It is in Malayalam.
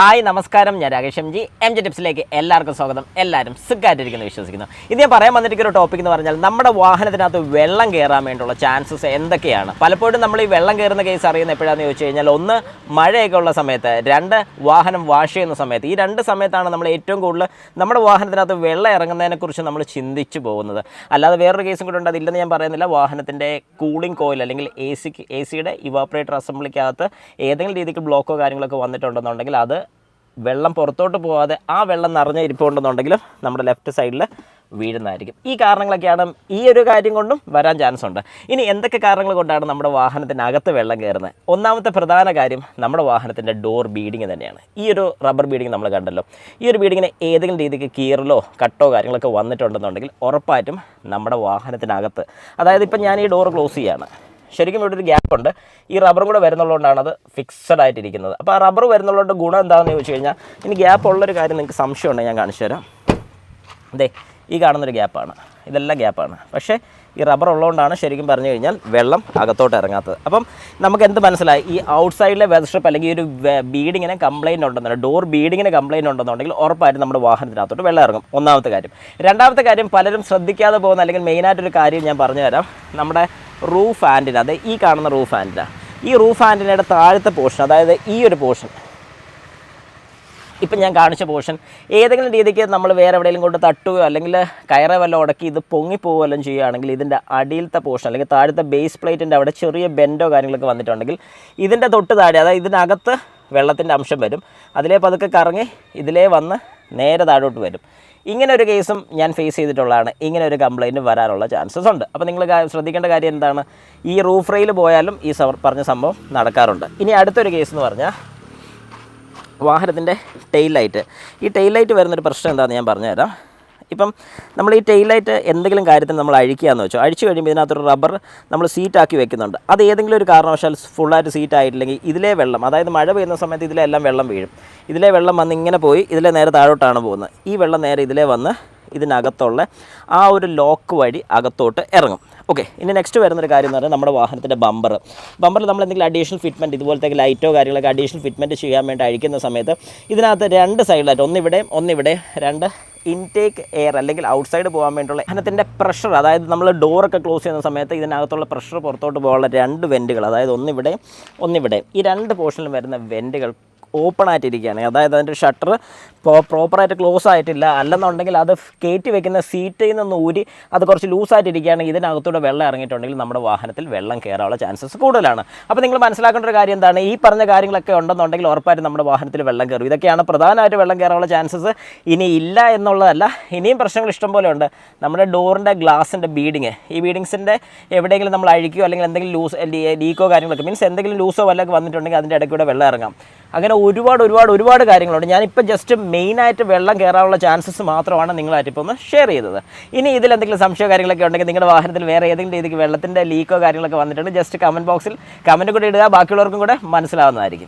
ഹായ് നമസ്കാരം. ഞാൻ Rakesh M G. M G ടിപ്സിലേക്ക് എല്ലാവർക്കും സ്വാഗതം. എല്ലാവരും സുഖമായിട്ടിരിക്കുന്നു വിശ്വസിക്കുന്നു. ഇത് ഞാൻ പറയാൻ വന്നിരിക്കുന്ന ഒരു ടോപ്പിക് എന്ന് പറഞ്ഞാൽ നമ്മുടെ വാഹനത്തിനകത്ത് വെള്ളം കയറാൻ വേണ്ടിയുള്ള ചാൻസസ് എന്തൊക്കെയാണ്? പലപ്പോഴും നമ്മൾ ഈ വെള്ളം കയറുന്ന കേസ് അറിയുന്ന എപ്പോഴാണെന്ന് ചോദിച്ചു കഴിഞ്ഞാൽ ഒന്ന് മഴയൊക്കെ ഉള്ള സമയത്ത് രണ്ട് വാഹനം വാഷ് ചെയ്യുന്ന സമയത്ത്. ഈ രണ്ട് സമയത്താണ് നമ്മൾ ഏറ്റവും കൂടുതൽ നമ്മുടെ വാഹനത്തിനകത്ത് വെള്ളം ഇറങ്ങുന്നതിനെക്കുറിച്ച് നമ്മൾ ചിന്തിച്ചു പോകുന്നത്. അല്ലാതെ വേറൊരു കേസും കൂടെ ഉണ്ട്. അതില്ലെന്ന് ഞാൻ പറയുന്നില്ല. വാഹനത്തിന്റെ കൂളിംഗ് കോയിൽ അല്ലെങ്കിൽ എ സിക്ക് എ സിയുടെ ഇവാപ്പറേറ്റർ അസംബ്ലിക്കകത്ത് ഏതെങ്കിലും രീതിക്ക് ബ്ലോക്കോ കാര്യങ്ങളൊക്കെ വന്നിട്ടുണ്ടെന്നുണ്ടെങ്കിൽ അത് വെള്ളം പുറത്തോട്ട് പോകാതെ ആ വെള്ളം നിറഞ്ഞ ഇരിപ്പുണ്ടെന്നുണ്ടെങ്കിലും നമ്മുടെ ലെഫ്റ്റ് സൈഡിൽ വീഴുന്നതായിരിക്കും. ഈ കാരണങ്ങളൊക്കെയാണ് ഈ ഒരു കാര്യം കൊണ്ടും വരാൻ ചാൻസ് ഉണ്ട്. ഇനി എന്തൊക്കെ കാരണങ്ങൾ കൊണ്ടാണ് നമ്മുടെ വാഹനത്തിനകത്ത് വെള്ളം കയറുന്നത്? ഒന്നാമത്തെ പ്രധാന കാര്യം നമ്മുടെ വാഹനത്തിന്റെ ഡോർ ബീഡിങ് തന്നെയാണ്. ഈ ഒരു റബ്ബർ ബീഡിങ് നമ്മൾ കണ്ടല്ലോ. ഈ ഒരു ബീഡിങ്ങിന് ഏതെങ്കിലും രീതിക്ക് കീറലോ കട്ടോ കാര്യങ്ങളൊക്കെ വന്നിട്ടുണ്ടെന്നുണ്ടെങ്കിൽ ഉറപ്പായിട്ടും നമ്മുടെ വാഹനത്തിനകത്ത് അതായത് ഇപ്പം ഞാൻ ഈ ഡോർ ക്ലോസ് ചെയ്യാണ്. ശരിക്കും ഇവിടെ ഒരു ഗ്യാപ്പ് ഉണ്ട്. ഈ റബ്ബറും കൂടെ വരുന്നുള്ളതുകൊണ്ടാണ് അത് ഫിക്സഡ് ആയിട്ടിരിക്കുന്നത്. അപ്പോൾ ആ റബ്ബർ വരുന്നുള്ളതുകൊണ്ട് ഗുണം എന്താണെന്ന് ചോദിച്ചു കഴിഞ്ഞാൽ ഇനി ഗ്യാപ്പ് ഉള്ളൊരു കാര്യം നിങ്ങൾക്ക് സംശയം ഉണ്ടെങ്കിൽ ഞാൻ കാണിച്ചു തരാം. അതെ ഈ കാണുന്നൊരു ഗ്യാപ്പാണ് ഇതെല്ലാം ഗ്യാപ്പാണ് പക്ഷേ ഈ റബ്ബർ ഉള്ളതുകൊണ്ടാണ് ശരിക്കും പറഞ്ഞു കഴിഞ്ഞാൽ വെള്ളം അകത്തോട്ട് ഇറങ്ങാത്തത്. അപ്പം നമുക്ക് എന്ത് മനസ്സിലായി? ഈ ഔട്ട്സൈഡിലെ വെതർ സ്ട്രിപ്പ് അല്ലെങ്കിൽ ഒരു ബീഡിങ്ങിന് കംപ്ലൈന്റ് ഉണ്ടെന്നുണ്ടെങ്കിൽ ഡോർ ബീഡിങ്ങിന് കംപ്ലൈന്റ് ഉണ്ടെന്നുണ്ടെങ്കിൽ ഉറപ്പായിട്ടും നമ്മുടെ വാഹനത്തിനകത്തോട്ട് വെള്ളം ഇറങ്ങും. ഒന്നാമത്തെ കാര്യം. രണ്ടാമത്തെ കാര്യം പലരും ശ്രദ്ധിക്കാതെ പോകുന്ന അല്ലെങ്കിൽ മെയിനായിട്ടൊരു കാര്യം ഞാൻ പറഞ്ഞുതരാം. നമ്മുടെ റൂഫ് ആന്റിന അതെ ഈ കാണുന്ന റൂഫ് ആന്റിന ഈ റൂഫ് ആന്റിനയുടെ താഴത്തെ പോർഷൻ അതായത് ഈ ഒരു പോർഷൻ. ഇപ്പം ഞാൻ കാണിച്ച പോർഷൻ ഏതെങ്കിലും രീതിക്ക് നമ്മൾ വേറെ എവിടെയെങ്കിലും കൊണ്ട് തട്ടുകയോ അല്ലെങ്കിൽ കയറ വല്ലതും ഉടക്കി ഇത് പൊങ്ങിപ്പോവുകയോ വല്ലതും ചെയ്യുകയാണെങ്കിൽ ഇതിന്റെ അടിയിലത്തെ പോർഷൻ അല്ലെങ്കിൽ താഴത്തെ ബേസ് പ്ലേറ്റിന്റെ അവിടെ ചെറിയ ബെൻഡോ കാര്യങ്ങളൊക്കെ വന്നിട്ടുണ്ടെങ്കിൽ ഇതിന്റെ തൊട്ട് താഴെ അതായത് ഇതിനകത്ത് വെള്ളത്തിന്റെ അംശം വരും. അതിലേ പതുക്കെ കറങ്ങി ഇതിലേ വന്ന് നേരെ താഴോട്ട് വരും. ഇങ്ങനെ ഒരു കേസും ഞാൻ ഫേസ് ചെയ്തിട്ടുള്ളതാണ്. ഇങ്ങനെ ഒരു കംപ്ലയിന്റ് വരാനുള്ള ചാൻസസ് ഉണ്ട്. അപ്പോൾ നിങ്ങൾ ശ്രദ്ധിക്കേണ്ട കാര്യം എന്താണ്? ഈ റൂഫ് റെയിൽ പോയാലും ഈ പറഞ്ഞ സംഭവം നടക്കാറുണ്ട്. ഇനി അടുത്തൊരു കേസ് എന്ന് പറഞ്ഞാൽ വാഹനത്തിന്റെ ടെയിൽ ലൈറ്റ് ഈ ടെയിൽ ലൈറ്റ് വരുന്നൊരു പ്രശ്നം എന്താണെന്ന് ഞാൻ പറഞ്ഞുതരാം. ഇപ്പം നമ്മൾ ഈ ടെയിൽ ലൈറ്റ് എന്തെങ്കിലും കാര്യത്തിന് നമ്മൾ അഴിക്കുകയെന്ന് വെച്ചോ അഴിച്ചു കഴിയുമ്പോൾ ഇതിനകത്തൊരു റബ്ബർ നമ്മൾ സീറ്റാക്കി വെക്കുന്നുണ്ട്. അത് ഏതെങ്കിലും ഒരു കാരണവശാൽ ഫുള്ളായിട്ട് സീറ്റ് ആയിട്ടില്ലെങ്കിൽ ഇതിലെ വെള്ളം അതായത് മഴ പെയ്യുന്ന സമയത്ത് ഇതിലെ എല്ലാം വെള്ളം വീഴും. ഇതിലെ വെള്ളം വന്ന് ഇങ്ങനെ പോയി ഇതിലെ നേരെ താഴോട്ടാണ് പോകുന്നത്. ഈ വെള്ളം നേരെ ഇതിലെ വന്ന് ഇതിനകത്തുള്ള ആ ഒരു ലോക്ക് വഴി അകത്തോട്ട് ഇറങ്ങും. ഓക്കെ ഇനി നെക്സ്റ്റ് വരുന്നൊരു കാര്യം എന്ന് പറഞ്ഞാൽ നമ്മുടെ വാഹനത്തിന്റെ ബമ്പർ ബമ്പറിൽ നമ്മൾ എന്തെങ്കിലും അഡീഷണൽ ഫിറ്റ്മെന്റ് ഇതുപോലത്തെ ലൈറ്റോ കാര്യങ്ങളൊക്കെ അഡീഷണൽ ഫിറ്റ്മെന്റ് ചെയ്യാൻ വേണ്ടി അഴിക്കുന്ന സമയത്ത് ഇതിനകത്ത് രണ്ട് സൈഡിലായിട്ട് ഒന്നിവിടെ ഒന്നിവിടെ രണ്ട് ഇൻടേക്ക് എയർ അല്ലെങ്കിൽ ഔട്ട്സൈഡ് പോകാൻ വേണ്ടിയുള്ള വാഹനത്തിന്റെ പ്രഷർ അതായത് നമ്മൾ ഡോറൊക്കെ ക്ലോസ് ചെയ്യുന്ന സമയത്ത് ഇതിനകത്തുള്ള പ്രഷർ പുറത്തോട്ട് പോകാനുള്ള രണ്ട് വെന്റുകൾ അതായത് ഒന്നിവിടെ ഒന്നിവിടെ. ഈ രണ്ട് പോർഷനിലും വരുന്ന വെന്റുകൾ ഓപ്പൺ ആയിട്ടിരിക്കുകയാണ് അതായത് അതിന്റെ ഷട്ടർ പ്രോപ്പറായിട്ട് ക്ലോസ് ആയിട്ടില്ല അല്ലെന്നുണ്ടെങ്കിൽ അത് കയറ്റി വെക്കുന്ന സീറ്റിൽ നിന്ന് ഊരി അത് കുറച്ച് ലൂസായിട്ടിരിക്കുകയാണെങ്കിൽ ഇതിനകത്തൂടെ വെള്ളം ഇറങ്ങിയിട്ടുണ്ടെങ്കിൽ നമ്മുടെ വാഹനത്തിൽ വെള്ളം കയറാനുള്ള ചാൻസസ് കൂടുതലാണ്. അപ്പോൾ നിങ്ങൾ മനസ്സിലാക്കേണ്ട ഒരു കാര്യം എന്താണ്? ഈ പറഞ്ഞ കാര്യങ്ങളൊക്കെ ഉണ്ടെന്നുണ്ടെങ്കിൽ ഉറപ്പായിട്ടും നമ്മുടെ വാഹനത്തിൽ വെള്ളം കയറും. ഇതൊക്കെയാണ് പ്രധാനമായിട്ട് വെള്ളം കയറാനുള്ള ചാൻസസ്. ഇനി ഇല്ല എന്നുള്ളതല്ല ഇനിയും പ്രശ്നങ്ങൾ ഇഷ്ടംപോലെ ഉണ്ട്. നമ്മുടെ ഡോറിന്റെ ഗ്ലാസിന്റെ ബീഡിങ്. ഈ ബീഡിങ്സിന്റെ എവിടെയെങ്കിലും നമ്മൾ അഴിക്കുകയോ അല്ലെങ്കിൽ എന്തെങ്കിലും ലൂസ് ലീക്കോ കാര്യങ്ങളൊക്കെ മീൻസ് എന്തെങ്കിലും ലൂസോ വല്ലതൊക്കെ വന്നിട്ടുണ്ടെങ്കിൽ അതിന്റെ ഇടയ്ക്കൂടെ വെള്ളം ഇറങ്ങാം. അങ്ങനെ ഒരുപാട് ഒരുപാട് ഒരുപാട് കാര്യങ്ങളുണ്ട്. ഞാനിപ്പോൾ ജസ്റ്റ് മെയിനായിട്ട് വെള്ളം കയറാനുള്ള ചാൻസസ് മാത്രമാണ് നിങ്ങളായിട്ട് ഇപ്പോൾ ഒന്ന് ഷെയർ ചെയ്തത്. ഇനി ഇതിൽ എന്തെങ്കിലും സംശയമോ കാര്യങ്ങളൊക്കെ ഉണ്ടെങ്കിൽ നിങ്ങളുടെ വാഹനത്തിൽ വേറെ ഏതെങ്കിലും രീതിക്ക് വെള്ളത്തിന്റെ ലീക്കോ കാര്യങ്ങളൊക്കെ വന്നിട്ടുണ്ട് ജസ്റ്റ് കമന്റ് ബോക്സിൽ കമന്റ് കൂടി ഇടുക. ബാക്കിയുള്ളവർക്കും കൂടെ മനസ്സിലാവുന്നതായിരിക്കും.